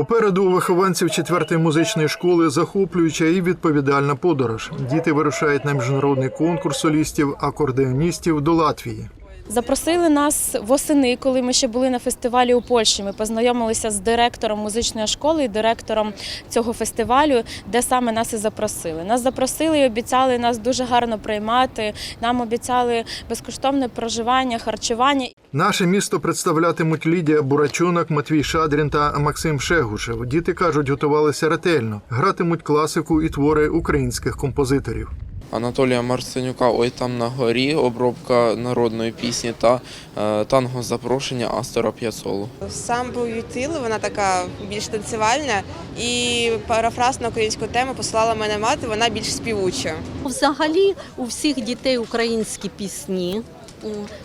Попереду у вихованців четвертої музичної школи захоплююча і відповідальна подорож. Діти вирушають на міжнародний конкурс солістів акордеоністів до Латвії. Запросили нас восени, коли ми ще були на фестивалі у Польщі. Ми познайомилися з директором музичної школи і директором цього фестивалю, де саме нас і запросили. Нас запросили і обіцяли нас дуже гарно приймати. Нам обіцяли безкоштовне проживання, харчування. Наше місто представлятимуть Лідія Бурачонок, Матвій Шадрін та Максим Шегушев. Діти кажуть, готувалися ретельно, гратимуть класику і твори українських композиторів. Анатолія Марценюка Ой там на горі, обробка народної пісні та е, танго запрошення Астора П'яцолу. був Ютили, вона така більш танцювальна, і парафраз на українську тему послала мене мати, вона більш співуча. Взагалі у всіх дітей українські пісні.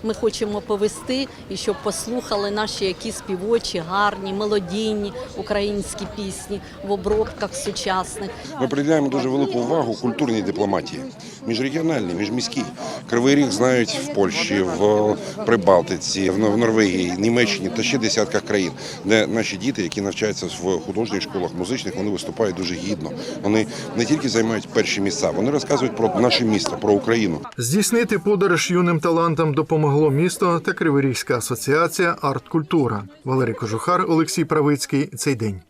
Ми хочемо повести і щоб послухали наші які співочі, гарні, мелодійні українські пісні в обробках сучасних. Ми приділяємо дуже велику увагу культурній дипломатії, міжрегіональній, міжміській. Кривий ріг знають в Польщі, в Прибалтиці, в Норвегії, Німеччині та ще десятках країн, де наші діти, які навчаються в художніх школах, музичних, вони виступають дуже гідно. Вони не тільки займають перші місця, вони розказують про наше місто, про Україну. Здійснити подорож юним талантам допомогло місто та Криворізька асоціація Арт-Культура. Валерій Кожухар, Олексій Правицький. Цей день.